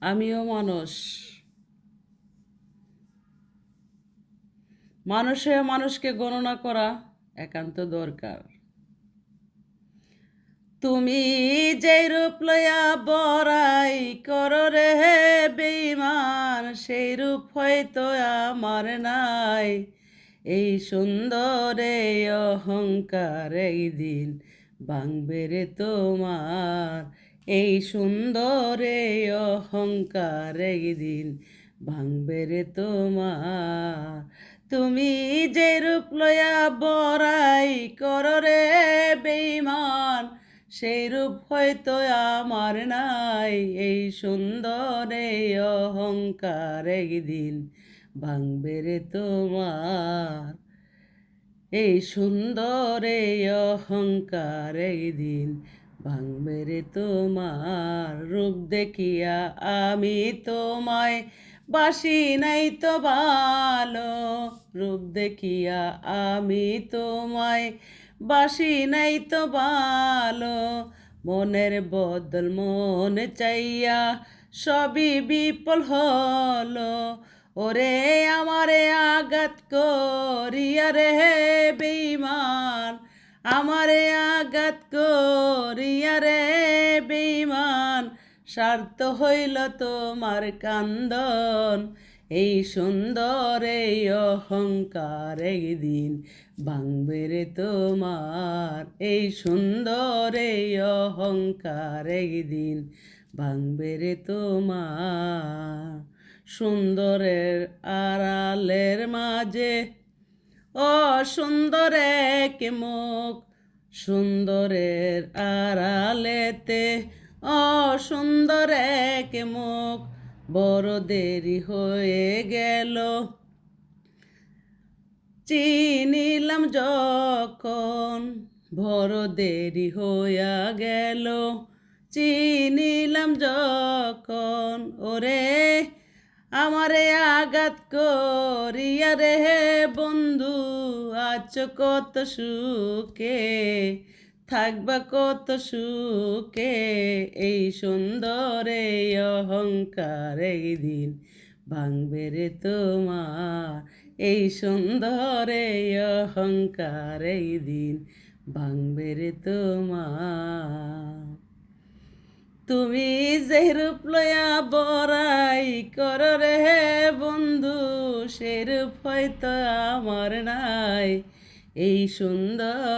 আমিও মানুষ। মানুষে মানুষকে গণনা করা একান্ত দরকার। তুমি যেই রূপ লইয়া বড়াই কর রে বেইমান সেই রূপ হয়তো আমার নাই। এই সুন্দর অহংকার এই দিন ভাঙবে রে তোমার এই সুন্দর অহংকার এই দিন ভাঙবে রে তোমার। তুমি যে রূপ লয়া বড়াই কর রে বেইমান, সেই রূপ হয়তো আমার নাই। এই সুন্দর অহংকার একদিন ভাঙবে রে তোমার। এই সুন্দর অহংকার একদিন ভাঙবে রে তোমার রূপ দেখিয়া আমি তোমায় বাসি নাই তো ভালো। রূপ দেখিয়া আমি তোমায় বাসি নাই তো ভালো। মনের বদল মন চাইয়া সবই বিপল হলো। ওরে আমারে আঘাত করিয়া রে বেইমান আমারে আঘাত করিয়া রে বেইমান স্বার্থ হইল তোমার কান্দন। এই সুন্দর এই অহংকার একদিন ভাঙবে রে তোমার। এই সুন্দর এই অহংকার একদিন ভাঙবে রে তোমার। সুন্দরের আড়ালের মাঝে ও সুন্দর এক মুখ, সুন্দরের আড়ালেতে। ও সুন্দর এক মুখ, বড় দেরি হয়ে গেল। চিনিলাম যখন বড় দেরি হইয়া গেল। চিনিলাম যখন, ওরে আমারে আঘাত করিয়া রে বন্ধু আছো কত সুখে, থাকবা কত সুখে, এই সুন্দর এই অহংকার এই দিন ভাঙবে রে তোমার। এই সুন্দর এই অহংকার এই দিন ভাঙবে রে তোমার। তুমি যে রূপ লয়া বড়াই কর রে বন্ধু সে ভয় হয়তো আমার নাই। এই সুন্দর